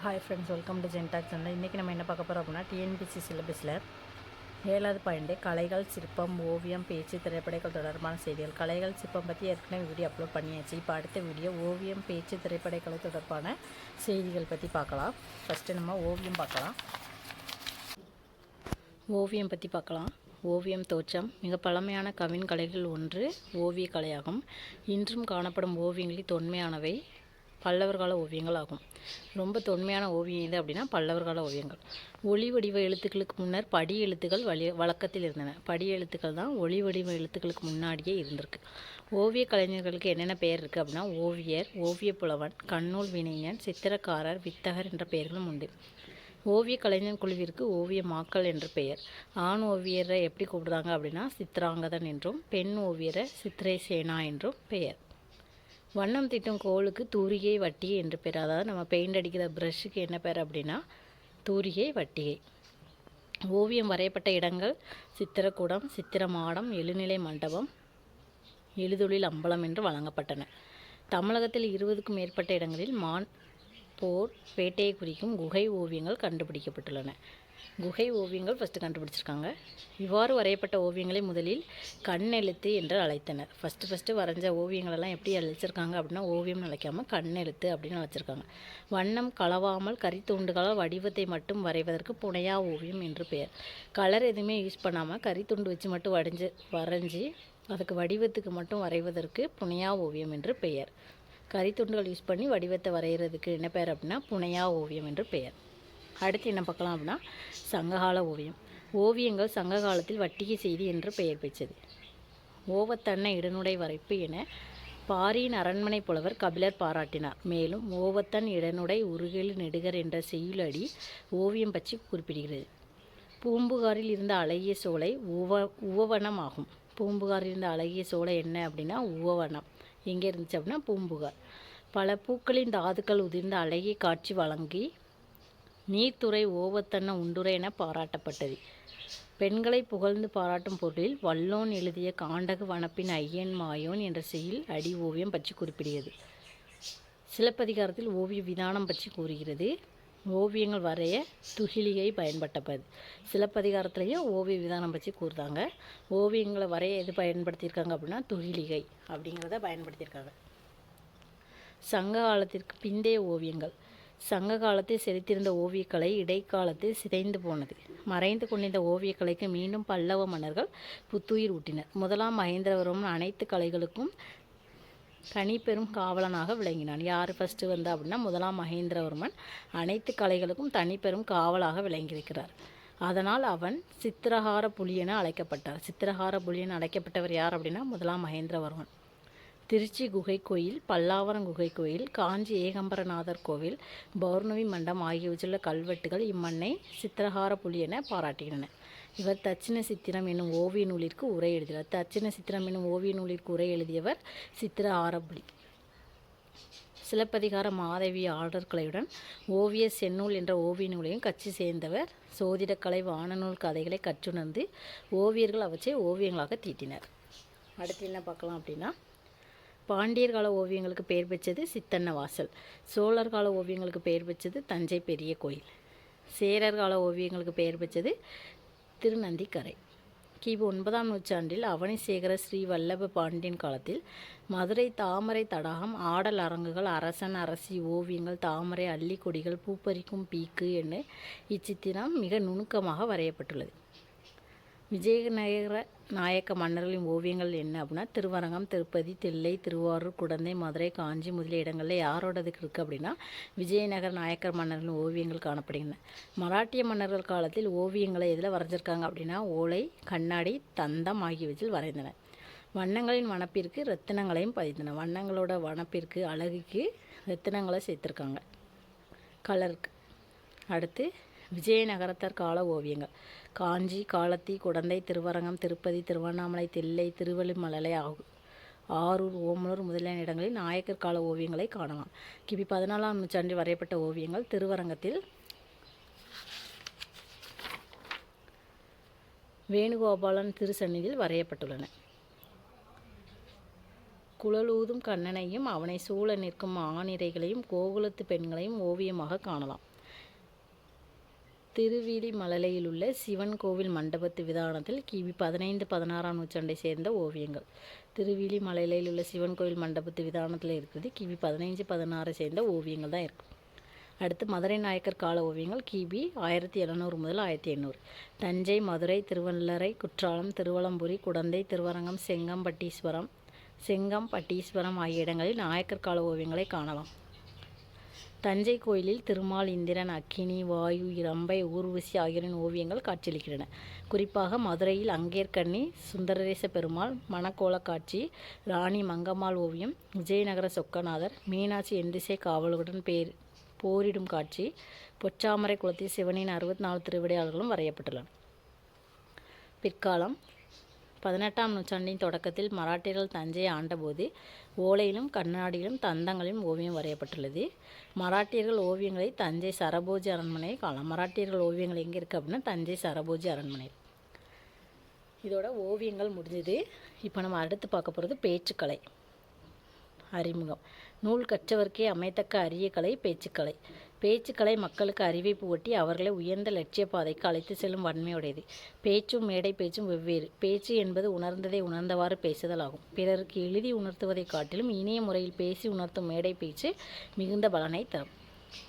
Hi friends welcome to ஜென்டாக் channel இன்றைக்கி நம்ம என்ன பார்க்க போகிறோம் அப்படின்னா டிஎன்பிசி சிலபஸில் ஏழாவது பாயிண்ட்டு கலைகள் சிற்பம் ஓவியம் பேச்சு திரைப்படங்கள் தொடர்பான செய்திகள். கலைகள் சிற்பம் பற்றி ஏற்கனவே வீடியோ அப்லோட் பண்ணியாச்சு. இப்போ அடுத்த வீடியோ ஓவியம் பேச்சு திரைப்படங்கள் தொடர்பான செய்திகள் பற்றி பார்க்கலாம். ஃபஸ்ட்டு நம்ம ஓவியம் பார்க்கலாம். ஓவியம் பற்றி பார்க்கலாம். ஓவியம் தோற்றம். மிக பழமையான கவின் கலைகள் ஒன்று ஓவியக் கலையாகும். இன்றும் காணப்படும் ஓவியங்களில் தொன்மையானவை பல்லவர் கால ஓவியங்கள் ஆகும் ரொம்ப தொன்மையான ஓவியம் எது அப்படின்னா பல்லவர் கால ஓவியங்கள். ஒளி வடிவ எழுத்துக்களுக்கு முன்னர் படி எழுத்துக்கள் வழி வழக்கத்தில் இருந்தன. படி எழுத்துக்கள் தான் ஒளி வடிவ எழுத்துக்களுக்கு முன்னாடியே இருந்திருக்கு. ஓவிய கலைஞர்களுக்கு என்னென்ன பெயர் இருக்குது அப்படின்னா ஓவியர் ஓவியப் புலவன் கண்ணூல் வினைஞன் சித்திரக்காரர் வித்தகர் என்ற பெயர்களும் உண்டு. ஓவிய கலைஞர் குழுவிற்கு ஓவிய மாக்கள் என்ற பெயர். ஆண் ஓவியரை எப்படி கூப்பிடுறாங்க அப்படின்னா சித்ராங்கதன் என்றும் பெண் ஓவியரை சித்திரை சேனா என்றும் பெயர். வண்ணம் திட்டும் கோலுக்கு தூரிகை வட்டிகை என்று பேர். அதாவது நம்ம பெயிண்ட் அடிக்கிற ப்ரஷ்ஷுக்கு என்ன பேர் அப்படின்னா தூரிகை வட்டிகை. ஓவியம் வரையப்பட்ட இடங்கள் சித்திரக்கூடம் சித்திரமாடம் எழுநிலை மண்டபம் எழுதொழில் அம்பலம் என்று வழங்கப்பட்டன. தமிழகத்தில் இருபதுக்கும் மேற்பட்ட இடங்களில் மான் போர் வேட்டையை குறிக்கும் குகை ஓவியங்கள் கண்டுபிடிக்கப்பட்டுள்ளன. குகை ஓவியங்கள் ஃபஸ்ட்டு கண்டுபிடிச்சிருக்காங்க. இவ்வாறு வரையப்பட்ட ஓவியங்களை முதலில் கண்ணெழுத்து என்று அழைத்தனர். ஃபஸ்ட்டு ஃபஸ்ட்டு வரைஞ்ச ஓவியங்களெல்லாம் எப்படி அழைச்சிருக்காங்க அப்படின்னா ஓவியம்னு அழைக்காமல் கண்ணெழுத்து அப்படின்னு அழைச்சிருக்காங்க. வண்ணம் கலவாமல் கரித்துண்டுகளால் வடிவத்தை மட்டும் வரைவதற்கு புனையா ஓவியம் என்று பெயர். கலர் எதுவுமே யூஸ் பண்ணாமல் கரித்துண்டு வச்சு மட்டும் வடிஞ்சு வரைஞ்சி அதுக்கு வடிவத்துக்கு மட்டும் வரைவதற்கு புனையா ஓவியம் என்று பெயர். கரித்துண்டுகள் யூஸ் பண்ணி வடிவத்தை வரைகிறதுக்கு என்ன பெயர் அப்படின்னா புனையா ஓவியம் என்று பெயர். அடுத்து என்ன பார்க்கலாம் அப்படின்னா சங்ககால ஓவியம். ஓவியங்கள் சங்க காலத்தில் வட்டிகை செய்தி என்று பெயர் பெற்றது. ஓவத்தன்ன இடனுடை வரைப்பு என பாரியின் அரண்மனை புலவர் கபிலர் பாராட்டினார். மேலும் ஓவத்தன் இடனுடை உருகெழு நெடுகர் என்ற செய்யுளடி ஓவியம் பற்றி குறிப்பிடுகிறது. பூம்புகாரில் இருந்த அழகிய சோலை உவ உவவனம் ஆகும் பூம்புகாரில் இருந்த அழகிய சோலை என்ன அப்படின்னா உவவனம். எங்கே இருந்துச்சு அப்படின்னா பூம்புகார். பல பூக்களின் தாதுக்கள் உதிர்ந்த அழகிய காட்சி வழங்கி நீர்த்துறை ஓவத்தன்ன உண்டுரை என பாராட்டப்பட்டது. பெண்களை புகழ்ந்து பாராட்டும் பொருளில் வல்லோன் எழுதிய காண்டக வனப்பின் ஐயன் மாயோன் என்ற செயல் அடி ஓவியம் பற்றி குறிப்பிடுகிறது. சிலப்பதிகாரத்தில் ஓவிய விதானம் பற்றி கூறுகிறது. ஓவியங்கள் வரைய துகிலிகை பயன்பட்டப்பது சிலப்பதிகாரத்துலேயும் ஓவிய விதானம் பற்றி கூறுதாங்க. ஓவியங்களை வரைய எது பயன்படுத்தியிருக்காங்க அப்படின்னா துகிலிகை அப்படிங்கிறத பயன்படுத்தியிருக்காங்க. சங்க காலத்திற்கு பிந்தைய ஓவியங்கள். சங்க காலத்தில் செலுத்தியிருந்த ஓவியக்கலை இடைக்காலத்தில் சிதைந்து போனது. மறைந்து கொண்டிருந்த ஓவியக்கலைக்கு மீண்டும் பல்லவ மன்னர்கள் புத்துயிர் ஊட்டினர். முதலாம் மகேந்திரவர்மன் அனைத்து கலைகளுக்கும் தனிப்பெரும் காவலனாக விளங்கினான். யார் ஃபஸ்ட்டு வந்தா அப்படின்னா முதலாம் மகேந்திரவர்மன். அனைத்து கலைகளுக்கும் தனிப்பெரும் காவலாக விளங்கியிருக்கிறார். அதனால் அவன் சித்திரஹார புலி என அழைக்கப்பட்டார். சித்திரஹார புலி என அழைக்கப்பட்டவர் யார் அப்படின்னா முதலாம் மகேந்திரவர்மன். திருச்சி குகை கோயில் பல்லாவரம் குகை கோயில் காஞ்சி ஏகம்பரநாதர் கோவில் பௌர்ணமி மண்டம் ஆகியவற்றில் கல்வெட்டுகள் இம்மண்ணை சித்திரஹார புலி என பாராட்டுகின்றன இவர் தட்சிண சித்திரம் என்னும் ஓவிய நூலிற்கு உரை எழுதினார். தட்சிண சித்திரம் என்னும் ஓவிய நூலிற்கு உரை எழுதியவர் சித்திர ஆரப்புலி சிலப்பதிகார மாதவி ஆடற்கலையுடன் ஓவிய செந்நூல் என்ற ஓவிய நூலையும் கட்சி சேர்ந்தவர். சோதிடக்கலை வானநூல் கதைகளை கற்றுணர்ந்து ஓவியர்கள் அவற்றை ஓவியங்களாக தீட்டினர். அடுத்து என்ன பார்க்கலாம் அப்படின்னா பாண்டியர் கால ஓவியங்களுக்கு பெயர் பெற்றது சித்தன்ன வாசல். சோழர் கால ஓவியங்களுக்கு பெயர் பெற்றது தஞ்சை பெரிய கோயில். சேரர் கால ஓவியங்களுக்கு பெயர் பெற்றது திருநந்திக்கரை. கிபி ஒன்பதாம் நூற்றாண்டில் அவனிசேகர ஸ்ரீ வல்லப பாண்டியன் காலத்தில் மதுரை தாமரை தடாகம் ஆடல் அரங்குகள் அரசன் அரசி ஓவியங்கள் தாமரை அள்ளிக்கொடிகள் பூப்பறிக்கும் பீக்கு என இச்சித்திரம் மிக நுணுக்கமாக வரையப்பட்டுள்ளது. விஜயநகர நாயக்க மன்னர்களின் ஓவியங்கள் என்ன அப்படின்னா திருவரங்கம் திருப்பதி தில்லை திருவாரூர் குடந்தை மதுரை காஞ்சி முதலிய இடங்களில் யாரோடது இருக்குது அப்படின்னா விஜயநகர நாயக்கர் மன்னர்களின் ஓவியங்கள் காணப்படுகின்றன. மராட்டிய மன்னர்கள் காலத்தில் ஓவியங்களை எதில் வரைஞ்சிருக்காங்க அப்படின்னா ஓலை கண்ணாடி தந்தம் ஆகியவற்றில் வரைந்தன வண்ணங்களின் வனப்பிற்கு ரத்தினங்களையும் பதித்தன வண்ணங்களோட வனப்பிற்கு அழகுக்கு ரத்தினங்களை சேர்த்துருக்காங்க. கலருக்கு அடுத்து விஜயநகரத்தர் கால ஓவியங்கள். காஞ்சி காலத்தி குடந்தை திருவரங்கம் திருப்பதி திருவண்ணாமலை தில்லை திருவள்ளிமலை ஆகும் ஆரூர் ஓமலூர் முதலியான இடங்களில் நாயக்கர் கால ஓவியங்களை காணலாம். கிபி பதினாலாம் நூற்றாண்டில் வரையப்பட்ட ஓவியங்கள் திருவரங்கத்தில் வேணுகோபாலன் திருச்சன்னியில் வரையப்பட்டுள்ளன. குழலூதும் கண்ணனையும் அவனை சூழ நிற்கும் ஆணிரைகளையும் கோகுலத்து பெண்களையும் ஓவியமாக காணலாம். திருவிழிமலையில் உள்ள சிவன் கோவில் மண்டபத்து விதானத்தில் கிபி பதினைந்து பதினாறாம் நூற்றாண்டை சேர்ந்த ஓவியங்கள். திருவிழிமலையில் உள்ள சிவன் கோவில் மண்டபத்து விதானத்தில் இருக்கிறது கிபி பதினைஞ்சு பதினாறை சேர்ந்த ஓவியங்கள் தான் இருக்குது அடுத்து மதுரை நாயக்கர் கால ஓவியங்கள் கிபி ஆயிரத்தி எழுநூறு முதல் ஆயிரத்தி எண்ணூறு. தஞ்சை மதுரை திருவள்ளரை குற்றாலம் திருவலம்புரி குடந்தை திருவரங்கம் செங்கம்பட்டீஸ்வரம் செங்கம்பட்டீஸ்வரம் ஆகிய இடங்களில் நாயக்கர் கால ஓவியங்களை காணலாம். தஞ்சை கோயிலில் திருமால் இந்திரன் அக்கினி வாயு இரம்பை ஊர்வசி ஆகியோரின் ஓவியங்கள் காட்சியளிக்கின்றன. குறிப்பாக மதுரையில் அங்கேற்கண்ணி சுந்தரேச பெருமாள் மணக்கோல காட்சி ராணி மங்கம்மாள் ஓவியம் விஜயநகர சொக்கநாதர் மீனாட்சி எந்திசை காவலுடன் பேர் போரிடும் காட்சி பொச்சாமரை குளத்தில் சிவனின் அறுபத்தி நாலு திருவிடையாளர்களும் வரையப்பட்டுள்ளன பிற்காலம் பதினெட்டாம் நூற்றாண்டின் தொடக்கத்தில் மராட்டியர்கள் தஞ்சையை ஆண்டபோது ஓலையிலும் கண்ணாடியிலும் தந்தங்களிலும் ஓவியம் வரையப்பட்டுள்ளது. மராட்டியர்கள் ஓவியங்களை தஞ்சை சரபோஜி அரண்மனையை காணலாம் மராட்டியர்கள் ஓவியங்கள் எங்கே இருக்குது அப்படின்னா தஞ்சை சரபோஜி அரண்மனை. இதோட ஓவியங்கள் முடிஞ்சது. இப்போ நம்ம அடுத்து பார்க்க போகிறது பேச்சுக்கலை. அறிமுகம். நூல் கற்றவர்க்கே அமைத்தக்க அரிய கலை பேச்சுக்கலை. பேச்சுக்கலை மக்களுக்கு அறிவிப்பு ஒட்டி அவர்களை உயர்ந்த லட்சிய பாதைக்கு அழைத்து செல்லும் வன்மையுடையது. பேச்சும் மேடை பேச்சும் வெவ்வேறு. பேச்சு என்பது உணர்ந்ததை உணர்ந்தவாறு பேசுதல் ஆகும். பிறருக்கு எழுதி உணர்த்துவதைக் காட்டிலும் இணைய முறையில் பேசி உணர்த்தும் மேடை பேச்சு மிகுந்த பலனை தரும்.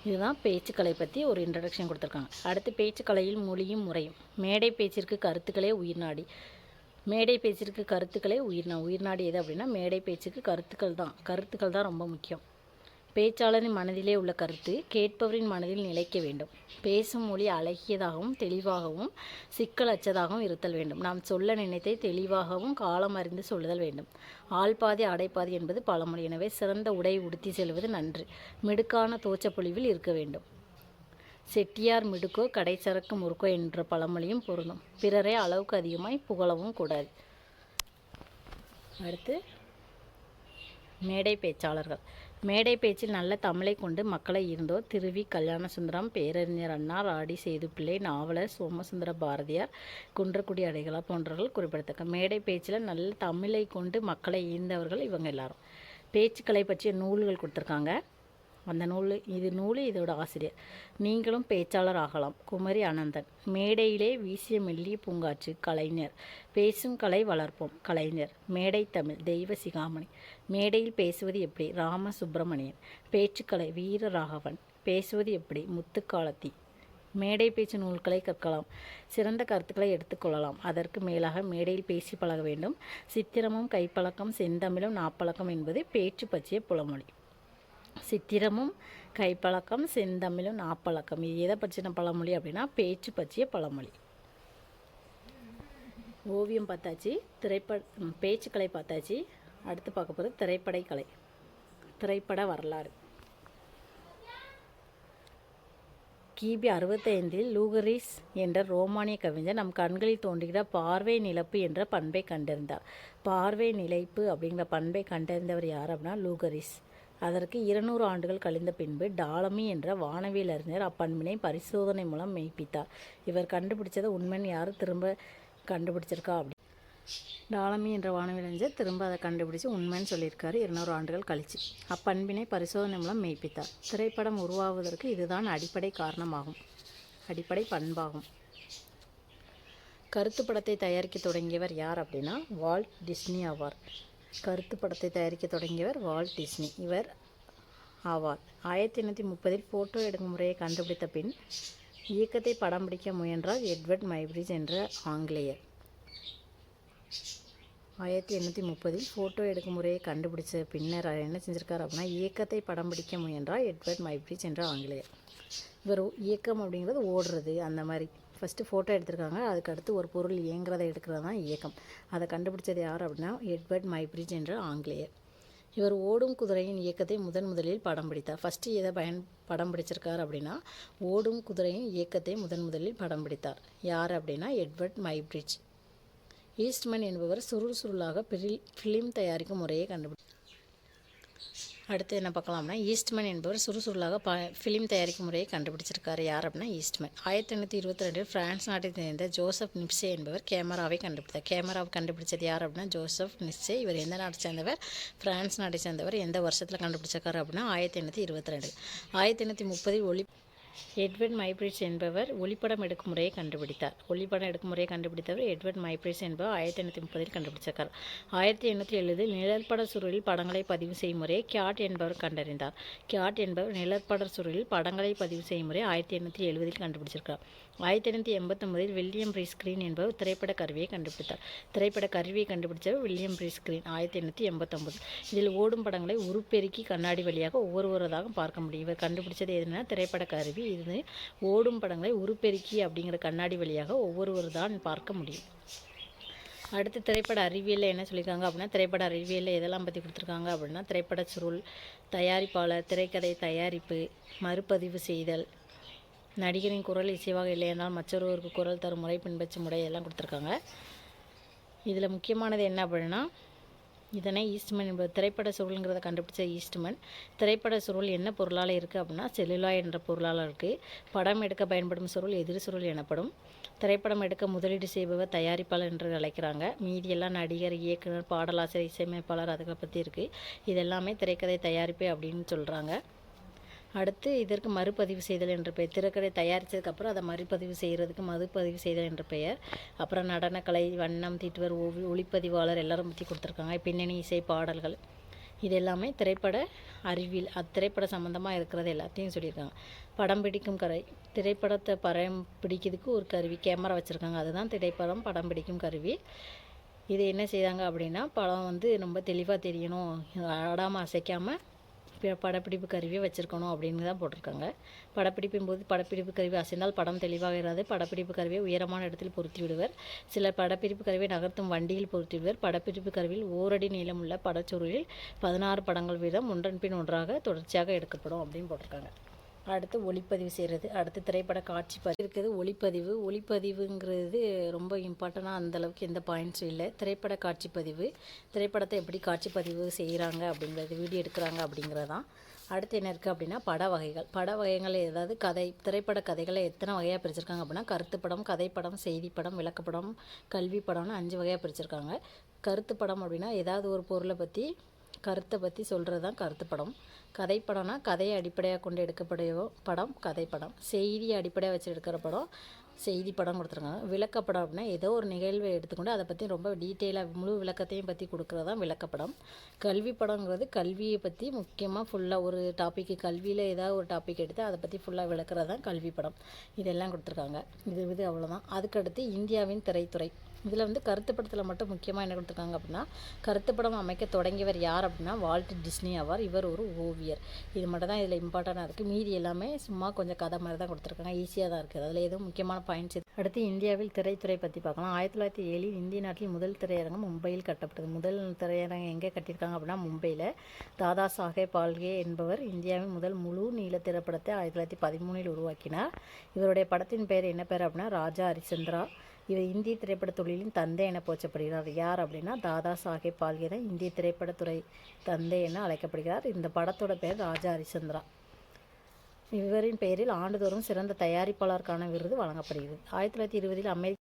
இதுதான் பேச்சுக்கலை பற்றி ஒரு இன்ட்ரடக்ஷன் கொடுத்துருக்காங்க. அடுத்து பேச்சுக்கலையில் மொழியும் முறையும். மேடை பேச்சிற்கு கருத்துக்களே உயிர்நாடி மேடை பேச்சிற்கு கருத்துக்களே உயிர்நா உயிர்நாடி எது அப்படின்னா மேடை பேச்சுக்கு கருத்துக்கள் தான். கருத்துக்கள் தான் ரொம்ப முக்கியம். பேச்சாளரின் மனதிலே உள்ள கருத்து கேட்பவரின் மனதில் நிலைக்க வேண்டும். பேசும் மொழி அழகியதாகவும் தெளிவாகவும் சிக்கலற்றதாகவும் இருத்தல் வேண்டும். நாம் சொல்ல நினைத்தை தெளிவாகவும் காலம் அறிந்து சொல்லுதல் வேண்டும். ஆள்பாதி அடைப்பாதி என்பது பழமொழி. எனவே சிறந்த உடை உடுத்தி செல்வது நன்று. மிடுக்கான தோச்சப்பொழிவில் இருக்க வேண்டும். செட்டியார் மிடுக்கோ கடைச்சரக்கு முறுக்கோ என்ற பழமொழியும் பொருந்தும். பிறரை அளவுக்கு அதிகமாய் புகழவும் கூடாது. அடுத்து மேடை பேச்சாளர்கள். மேடை பேச்சில் நல்ல தமிழை கொண்டு மக்களை ஈர்ந்தோர் திருவி கல்யாணசுந்தரம் பேரறிஞர் அண்ணா ராடி சேதுப்பிள்ளை நாவலர் சோமசுந்தர பாரதியார் குன்றக்குடி அடைகளா போன்றவர்கள் குறிப்பிடத்தக்க. மேடை பேச்சில் நல்ல தமிழை கொண்டு மக்களை ஈர்ந்தவர்கள் இவங்க எல்லாரும். பேச்சுக்களை பற்றிய நூல்கள் கொடுத்துருக்காங்க. அந்த நூல் இது நூல் இதோட ஆசிரியர். நீங்களும் பேச்சாளர் ஆகலாம் குமரி அனந்தன். மேடையிலே வீசிய மெல்லிய பூங்காற்று கலைஞர். பேசும் கலை வளர்ப்போம் கலைஞர். மேடை தமிழ் தெய்வ சிகாமணி. மேடையில் பேசுவது எப்படி? ராம சுப்பிரமணியன் பேச்சுக்கலை வீர ராகவன் பேசுவது எப்படி? முத்துக்காலத்தி. மேடை பேச்சு நூல்களை கற்கலாம். சிறந்த கருத்துக்களை எடுத்துக்கொள்ளலாம் அதற்கு மேலாக மேடையில் பேசி பழக வேண்டும். சித்திரமும் கைப்பழக்கம் செந்தமிழும் நாப்பழக்கம் என்பது பேச்சு பற்றிய புலமொழி. சித்திரமும் கைப்பழக்கம் செந்தமிழும் நாப்பழக்கம். இது எதை பற்றின பழமொழி அப்படின்னா பேச்சு பற்றிய பழமொழி. ஓவியம் பார்த்தாச்சு திரைப்பட பேச்சுக்கலை பார்த்தாச்சு. அடுத்து பார்க்க போகிறது திரைப்படை கலை திரைப்பட வரலாறு. கிபி அறுபத்தைந்தில் லூகரிஸ் என்ற ரோமானிய கவிஞர் நம் கண்களில் தோன்றுகிற பார்வை நிலப்பு என்ற பண்பை கண்டறிந்தார். பார்வை நிலைப்பு அப்படிங்கிற பண்பை கண்டறிந்தவர் யார் அப்படின்னா லூகரிஸ். அதற்கு இருநூறு ஆண்டுகள் கழிந்த பின்பு டாலமி என்ற வானவியல் அறிஞர் அப்பண்பினை பரிசோதனை மூலம் மெய்ப்பித்தார். இவர் கண்டுபிடிச்சதை உண்மைன்னு யார் திரும்ப கண்டுபிடிச்சிருக்கா அப்படி? டாலமி என்ற வானவியல் அறிஞர் திரும்ப அதை கண்டுபிடிச்சு உண்மைன்னு சொல்லியிருக்காரு. இருநூறு ஆண்டுகள் கழிச்சு அப்பண்பினை பரிசோதனை மூலம் மெய்ப்பித்தார். திரைப்படம் உருவாவதற்கு இதுதான் அடிப்படை காரணமாகும். அடிப்படை பண்பாகும். கருத்து படத்தை தயாரிக்க தொடங்கியவர் யார் அப்படின்னா வால்ட் டிஸ்னி ஆவார் கருத்து படத்தை தயாரிக்க தொடங்கியவர் வால்ட் டிஸ்னி. இவர் ஆவார். ஆயிரத்தி எண்ணூற்றி முப்பதில் ஃபோட்டோ எடுக்கும் முறையை கண்டுபிடித்த பின் இயக்கத்தை படம் பிடிக்க முயன்றார் எட்வர்ட் மைப்ரிட்ஜ் என்ற ஆங்கிலேயர். ஆயிரத்தி எண்ணூற்றி முப்பதில் ஃபோட்டோ எடுக்கும் முறையை கண்டுபிடிச்ச பின்னர் அவர் என்ன செஞ்சுருக்கார் அப்படின்னா இயக்கத்தை படம் பிடிக்க முயன்றார் எட்வர்ட் மைப்ரிட்ஜ் என்ற ஆங்கிலேயர். இவர் இயக்கம் அப்படிங்கிறது ஓடுறது அந்த மாதிரி. ஃபஸ்ட்டு ஃபோட்டோ எடுத்திருக்காங்க. அதுக்கு அடுத்து ஒரு பொருள் இயங்குறதை எடுக்கிறது தான் இயக்கம். அதை கண்டுபிடிச்சது யார் அப்படின்னா எட்வர்ட் மைப்ரிட்ஜ் என்ற ஆங்கிலேயர். இவர் ஓடும் குதிரையின் இயக்கத்தை முதன் முதலில் படம் பிடித்தார். ஃபஸ்ட்டு எதை பயன் படம் பிடிச்சிருக்கார் அப்படின்னா ஓடும் குதிரையின் இயக்கத்தை முதன் முதலில் படம் பிடித்தார். யார் அப்படின்னா எட்வர்ட் மைப்ரிட்ஜ். ஈஸ்ட்மன் என்பவர் சுருள் சுருளாக பிரில் ஃபிலிம் தயாரிக்கும் முறையை கண்டுபிடி அடுத்து என்ன பார்க்கலாம்னா ஈஸ்ட்மேன் என்பவர் சுறுசுறுலாக ப ஃபிலிம் தயாரிக்கும் முறையை கண்டுபிடிச்சிருக்காரு. யார் அப்படின்னா ஈஸ்ட்மேன் ஆயிரத்தி எண்ணூற்றி இருபத்தி ரெண்டில் ஃப்ரான்ஸ் நாட்டை சேர்ந்த ஜோசப் நிப்சே என்பவர் கேமராவை கண்டுபிடித்தார். கேமராவை கண்டுபிடிச்சது யார் அப்படின்னா ஜோசப் நிப்சே. இவர் எந்த நாட்டை சேர்ந்தவர்? பிரான்ஸ் நாட்டை சேர்ந்தவர். எந்த வருஷத்தில் கண்டுபிடிச்சிருக்காரு அப்படின்னா ஆயிரத்தி எண்ணூற்றி இருபத்தி ரெண்டு ஆயிரத்தி எண்ணூற்றி முப்பதில் ஒளி எட்வர்ட் மைப்ரிட்ஸ் என்பவர் ஒளிப்படம் எடுக்கும் முறையை கண்டுபிடித்தார். ஒளிப்படம் எடுக்கும் முறையை கண்டுபிடித்தவர் எட்வர்ட் மைப்ரிட்ஸ் என்பவர் ஆயிரத்தி எண்ணூற்றி முப்பதில் கண்டுபிடிச்சிருக்கார். ஆயிரத்தி எண்ணூற்றி எழுபதில் நிழற்பட சுருளில் படங்களை பதிவு செய்யும் முறையை கியாட் என்பவர் கண்டறிந்தார். கியாட் என்பவர் நிழற்பட சுருளில் படங்களை பதிவு செய்யும் முறை ஆயிரத்தி எண்ணூற்றி எழுபதில் கண்டுபிடிச்சிருக்கார் ஆயிரத்தி எண்ணூற்றி எண்பத்தொம்பதில் வில்லியம் ஸ்க்ரீன் என்பவர் திரைப்பட கருவியை கண்டுபிடித்தார். திரைப்பட கருவியை கண்டுபிடிச்சவர் வில்லியம் ரீஸ்கிரீன் ஆயிரத்தி எண்ணூற்றி எண்பத்தொம்பது இதில் ஓடும் படங்களை உருப்பெருக்கி கண்ணாடி வழியாக ஒவ்வொருவரதாக பார்க்க முடியும். இவர் கண்டுபிடிச்சது எதுனா திரைப்பட கருவி இது ஓடும் படங்களை உருப்பெருக்கி அப்படிங்கிற கண்ணாடி வழியாக ஒவ்வொருவர் தான் பார்க்க முடியும். அடுத்து திரைப்பட அறிவியலில் என்ன சொல்லியிருக்காங்க அப்படின்னா திரைப்பட அறிவியலில் எதெல்லாம் பற்றி கொடுத்துருக்காங்க அப்படின்னா திரைப்பட சுருள் தயாரிப்பாளர் திரைக்கதை தயாரிப்பு மறுபதிவு செய்தல் நடிகரின் குரல் இசைவாக இல்லையென்றால் மற்றொருவருக்கு குரல் தரும் முறை பின்பற்றும் முறை எல்லாம் கொடுத்துருக்காங்க. இதில் முக்கியமானது என்ன அப்படின்னா இதனை ஈஸ்ட்மன் என்பது திரைப்பட சுருளுங்கிறத கண்டுபிடிச்ச ஈஸ்ட்மன். திரைப்பட சுருள் என்ன பொருளால் இருக்குது அப்படின்னா செல்லுலா என்ற பொருளால் இருக்குது படம் எடுக்க பயன்படும் சுருள் எதிர் சுருள் எனப்படும். திரைப்படம் எடுக்க முதலீடு செய்பவர் தயாரிப்பாளர் என்று அழைக்கிறாங்க. மீதியெல்லாம் நடிகர் இயக்குனர் பாடலாசிரியர் இசையமைப்பாளர் அதுகளை பற்றி இருக்குது இதெல்லாமே திரைக்கதை தயாரிப்பு அப்படின்னு சொல்கிறாங்க அடுத்து இதற்கு மறுபதிவு செய்தல் என்ற பெயர். திரைக்கதை தயாரித்ததுக்கப்புறம் அதை மறுபதிவு செய்கிறதுக்கு மறுபதிவு செய்தல் என்ற பெயர். அப்புறம் நடனக்கலை வண்ணம் தீட்டுவர் ஓவி ஒளிப்பதிவாளர் எல்லாரும் பற்றி கொடுத்துருக்காங்க. பின்னணி இசை பாடல்கள். இது எல்லாமே திரைப்பட அறிவியல் அது திரைப்பட சம்மந்தமாக இருக்கிறது எல்லாத்தையும் சொல்லியிருக்காங்க. படம் பிடிக்கும் கரை. திரைப்படத்தை படம் பிடிக்கிறதுக்கு ஒரு கருவி கேமரா வச்சுருக்காங்க. அதுதான் திரைப்படம் படம் பிடிக்கும் கருவி. இது என்ன செய்தாங்க அப்படின்னா படம் வந்து ரொம்ப தெளிவாக தெரியணும். ஆடாமல் அசைக்காமல் படப்பிடிப்பு கருவியை வச்சுருக்கணும் அப்படின்னு தான் போட்டிருக்காங்க. படப்பிடிப்பின் போது படப்பிடிப்பு கருவி அசைந்தால் படம் தெளிவாக இராது படப்பிடிப்பு கருவியை உயரமான இடத்தில் பொருத்தி விடுவர் சிலர் படப்பிடிப்பு கருவியை நகர்த்தும் வண்டியில் பொருத்தி விடுவர் படப்பிடிப்பு கருவியில் ஓரடி நீளமுள்ள படச்சுருளில் பதினாறு படங்கள் வீதம் ஒன்றன் பின் ஒன்றாக தொடர்ச்சியாக எடுக்கப்படும் அப்படின்னு போட்டிருக்காங்க. அடுத்து ஒளிப்பதிவு செய்கிறது அடுத்து திரைப்பட காட்சி பதிவு இருக்குது. ஒளிப்பதிவு ஒளிப்பதிவுங்கிறது ரொம்ப இம்பார்ட்டண்ட்டாக அந்தளவுக்கு எந்த பாயிண்ட்ஸும் இல்லை. திரைப்பட காட்சி பதிவு திரைப்படத்தை எப்படி காட்சி பதிவு செய்கிறாங்க அப்படிங்கிறது வீடியோ எடுக்கிறாங்க அப்படிங்கிறது தான். அடுத்து என்ன இருக்குது அப்படின்னா பட வகைகள். பட வகைகள் ஏதாவது கதை திரைப்பட கதைகளை எத்தனை வகையாக பிரிச்சிருக்காங்க அப்படின்னா கருத்துப்படம் கதைப்படம் செய்திப்படம் விளக்கப்படம் கல்வி படம்னு அஞ்சு வகையாக பிரிச்சிருக்காங்க. கருத்துப்படம் அப்படின்னா ஏதாவது ஒரு பொருளை பற்றி கருத்தை பற்றி சொல்கிறது தான் கருத்து படம் கதைப்படம்னா கதையை அடிப்படையாக கொண்டு எடுக்கக்கூடிய படம் கதைப்படம். செய்தியை அடிப்படையாக வச்சு எடுக்கிற படம் செய்தி படம் கொடுத்துருக்காங்க. விளக்கப்படம் அப்படின்னா ஏதோ ஒரு நிகழ்வை எடுத்துக்கொண்டு அதை பற்றி ரொம்ப டீட்டெயிலாக முழு விளக்கத்தையும் பற்றி கொடுக்குறது தான் விளக்கப்படம். கல்வி படங்கிறது கல்வியை பற்றி முக்கியமாக ஃபுல்லாக ஒரு டாப்பிக்கு கல்வியில் ஏதாவது ஒரு டாபிக் எடுத்து அதை பற்றி ஃபுல்லாக விளக்குறது தான் கல்வி படம் இதெல்லாம் கொடுத்துருக்காங்க. இது இது அவ்வளோதான் அதுக்கடுத்து இந்தியாவின் திரைத்துறை. இதில் வந்து கருத்து படத்தில் மட்டும் முக்கியமாக என்ன கொடுத்துருக்காங்க அப்படின்னா கருத்து படம் அமைக்க தொடங்கியவர் யார் அப்படின்னா வால்ட் டிஸ்னி ஆவார் இவர் ஒரு ஓவியர். இது மட்டும் தான் இதில் இம்பார்ட்டண்ட்டாக இருக்குது மீதி எல்லாமே சும்மா கொஞ்சம் கதை மாதிரி தான் கொடுத்துருக்காங்க. ஈஸியாக தான் இருக்குது அதில் எதுவும் முக்கியமான பாயிண்ட்ஸ் அடுத்து இந்தியாவில் திரைத்துறை பற்றி பார்க்கலாம். ஆயிரத்தி தொள்ளாயிரத்தி ஏழில் இந்திய நாட்டில் முதல் திரையரங்கம் மும்பையில் கட்டப்பட்டது. முதல் திரையரங்கம் எங்கே கட்டியிருக்காங்க அப்படின்னா மும்பையில். தாதா சாஹேப் பால்கே என்பவர் இந்தியாவின் முதல் முழு நீள திரைப்படத்தை ஆயிரத்தி தொள்ளாயிரத்தி பதிமூணில் உருவாக்கினார். இவருடைய படத்தின் பெயர் என்ன பேர் அப்படின்னா ராஜா ஹரிச்சந்திரா. இவர் இந்திய திரைப்பட தொழிலின் தந்தை என போச்சப்படுகிறார் யார் அப்படின்னா தாதா சாஹேப் பால்கே தான் இந்திய திரைப்படத்துறை தந்தை என அழைக்கப்படுகிறார். இந்த படத்தோட பெயர் ராஜா ஹரிச்சந்திரா. இவரின் பெயரில் ஆண்டுதோறும் சிறந்த தயாரிப்பாளருக்கான விருது வழங்கப்படுகிறது. ஆயிரத்தி தொள்ளாயிரத்தி இருபதில் அமெரிக்க